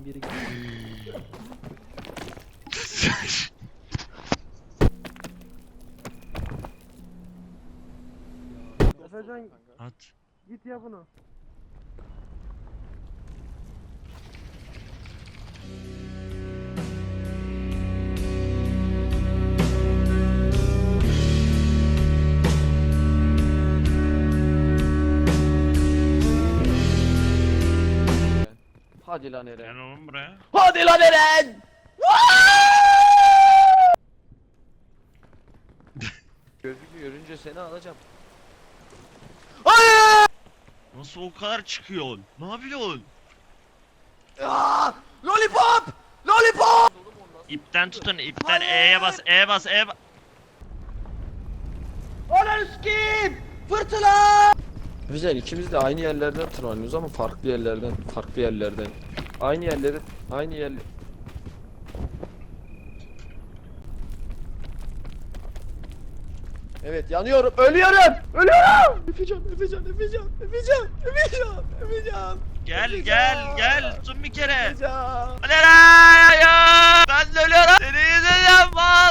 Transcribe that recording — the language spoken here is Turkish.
Lan biri gidiyor. Efecan At. git ya bunu. Hadi lan Eren. Gel oğlum buraya. Hadi lan Eren! Gözlüğü görünce seni alacağım. Nasıl o kadar çıkıyorsun? Ne yapıyorsun? Aa! Lollipop! Lollipop! İpten tutun, ipten E'ye bas, E'ye bas, E'ye bas. Ananı sikeyim! Fırtına! Güzel ikimiz de aynı yerlerden tırmanıyoruz ama farklı yerlerden, farklı yerlerden. Aynı yerleri, aynı yerler. Evet yanıyorum, ölüyorum, ölüyorum! Efecan, Efecan, Efecan, Efecan, Efecan, Efecan, Gel, gel, gel. Tutun bir kere. Efecan.